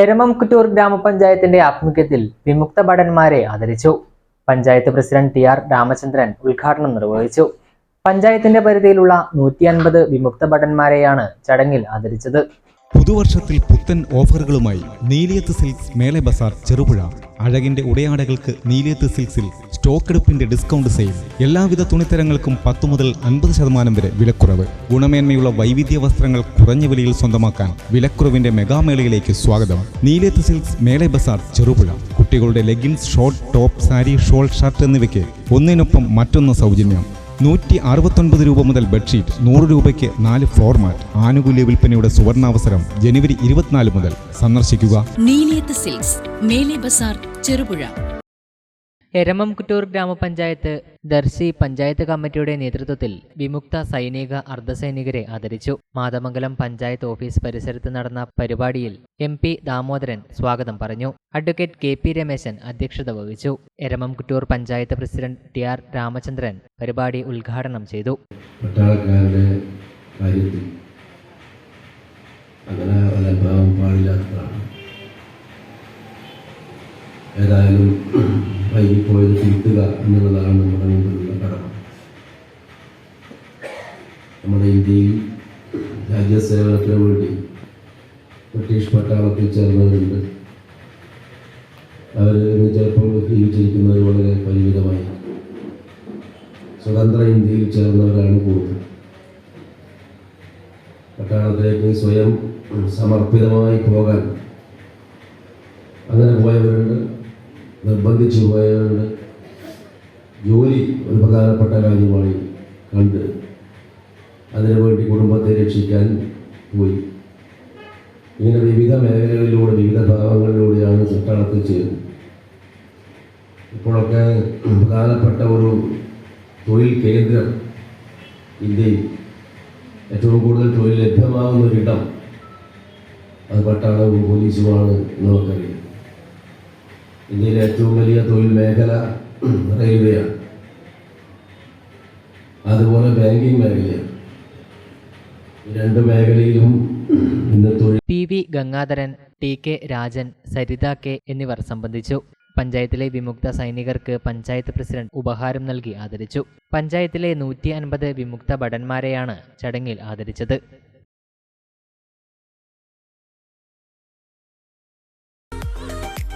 എരമംകുറ്റൂർ ഗ്രാമപഞ്ചായത്തിന്റെ ആഭിമുഖ്യത്തിൽ വിമുക്ത ഭടന്മാരെ ആദരിച്ചു. Panchayat president T R Ramachandran ഉദ്ഘാടനം നിർവഹിച്ചു. പഞ്ചായത്തിന്റെ പരിധിയിലുള്ള നൂറ്റി അൻപത് വിമുക്ത ഭടന്മാരെയാണ് ചടങ്ങിൽ ആദരിച്ചത്. പുതുവർഷത്തിൽ പുത്തൻ ഓഫറുകളുമായി നീലിയത്ത് സിൽക്സ് മേലെ ബസാർ ചെറുപുഴ. അഴകിന്റെ ഉടയാടകൾക്ക് നീലിയത്ത് സിൽക്സിൽ സ്റ്റോക്ക് എടുപ്പിന്റെ ഡിസ്കൗണ്ട് സെയിൽ. എല്ലാവിധ തുണിത്തരങ്ങൾക്കും പത്ത് മുതൽ അൻപത് ശതമാനം വരെ വിലക്കുറവ്. ഗുണമേന്മയുള്ള വൈവിധ്യ വസ്ത്രങ്ങൾ കുറഞ്ഞ വിലയിൽ സ്വന്തമാക്കാൻ വിലക്കുറവിന്റെ മെഗാമേളയിലേക്ക് സ്വാഗതം. നീലേത്ത് സിൽക്സ് മേലെ ബസാർ ചെറുപുഴ. കുട്ടികളുടെ leggings short top sari shawl shirt എന്നിവയ്ക്ക് ഒന്നിനൊപ്പം മറ്റൊന്ന് സൗജന്യം. നൂറ്റി അറുപത്തൊൻപത് രൂപ മുതൽ ബെഡ്ഷീറ്റ് നൂറ് രൂപയ്ക്ക് നാല് ഫ്ലോർമാറ്റ് ആനുകൂല്യ വിൽപ്പനയുടെ സുവർണാവസരം ജനുവരി ഇരുപത്തിനാല് മുതൽ. സന്ദർശിക്കുക. നീലിയത്ത് സിൽക്സ് മേലെ ബസാർ ചെറുപുഴ. എരമംകുറ്റൂർ ഗ്രാമപഞ്ചായത്ത് ദർശി പഞ്ചായത്ത് കമ്മിറ്റിയുടെ നേതൃത്വത്തിൽ വിമുക്ത സൈനിക അർദ്ധസൈനികരെ ആദരിച്ചു. മാതമംഗലം പഞ്ചായത്ത് ഓഫീസ് പരിസരത്ത് നടന്ന പരിപാടിയിൽ എം പി ദാമോദരൻ സ്വാഗതം പറഞ്ഞു. അഡ്വക്കേറ്റ് കെ പി രമേശൻ അധ്യക്ഷത വഹിച്ചു. Eramamkuttoor panchayat president T R Ramachandran പരിപാടി ഉദ്ഘാടനം ചെയ്തു. ഏതായാലും വൈകിപ്പോയത് തിരുത്തുക എന്നുള്ളതാണ് നമ്മുടെ മുമ്പിലുള്ള കടമ. നമ്മുടെ ഇന്ത്യയിൽ രാജ്യസേവനത്തിന് വേണ്ടി ബ്രിട്ടീഷ് പട്ടാളത്തിൽ ചേർന്നവരുണ്ട്. അവർ ഇന്ന് ചിലപ്പോൾ ജീവിച്ചിരിക്കുന്നത് വളരെ പരിമിതമായി. സ്വതന്ത്ര ഇന്ത്യയിൽ ചേർന്നവരാണ് കൂടുതൽ. പട്ടാളത്തിലേക്ക് സ്വയം സമർപ്പിതമായി പോകാൻ അങ്ങനെ പോയവരുണ്ട്. നിർബന്ധിച്ചു പോയവരുടെ ജോലി ഒരു പ്രധാനപ്പെട്ട കാര്യമായി കണ്ട് അതിനു വേണ്ടി കുടുംബത്തെ രക്ഷിക്കാൻ പോയി. ഇങ്ങനെ വിവിധ മേഖലകളിലൂടെ വിവിധ ഭാഗങ്ങളിലൂടെയാണ് ചട്ടാളത്തിൽ ചേരുന്നത്. ഇപ്പോഴൊക്കെ പ്രധാനപ്പെട്ട ഒരു തൊഴിൽ കേന്ദ്രം ഇന്ത്യയിൽ ഏറ്റവും കൂടുതൽ തൊഴിൽ ലഭ്യമാകുന്ന ഒരിടം അത് പട്ടാളവും പോലീസുമാണ് നമുക്കറിയാം. ഇന്ത്യയിലെ ഏറ്റവും വലിയ തൊഴിൽ മേഖല റെയിൽവേയാണ് അതുപോലെ ബാങ്കിങ് മേഖലയാണ്. രണ്ട് മേഖലയിലും ഇന്ന് തൊഴിൽ P V Gangadharan T K Rajan Saritha K എന്നിവർ സംബന്ധിച്ചു. പഞ്ചായത്തിലെ വിമുക്ത സൈനികർക്ക് പഞ്ചായത്ത് പ്രസിഡന്റ് ഉപഹാരം നൽകി ആദരിച്ചു. പഞ്ചായത്തിലെ നൂറ്റി അൻപത് വിമുക്ത ഭടന്മാരെയാണ് ചടങ്ങിൽ ആദരിച്ചത്.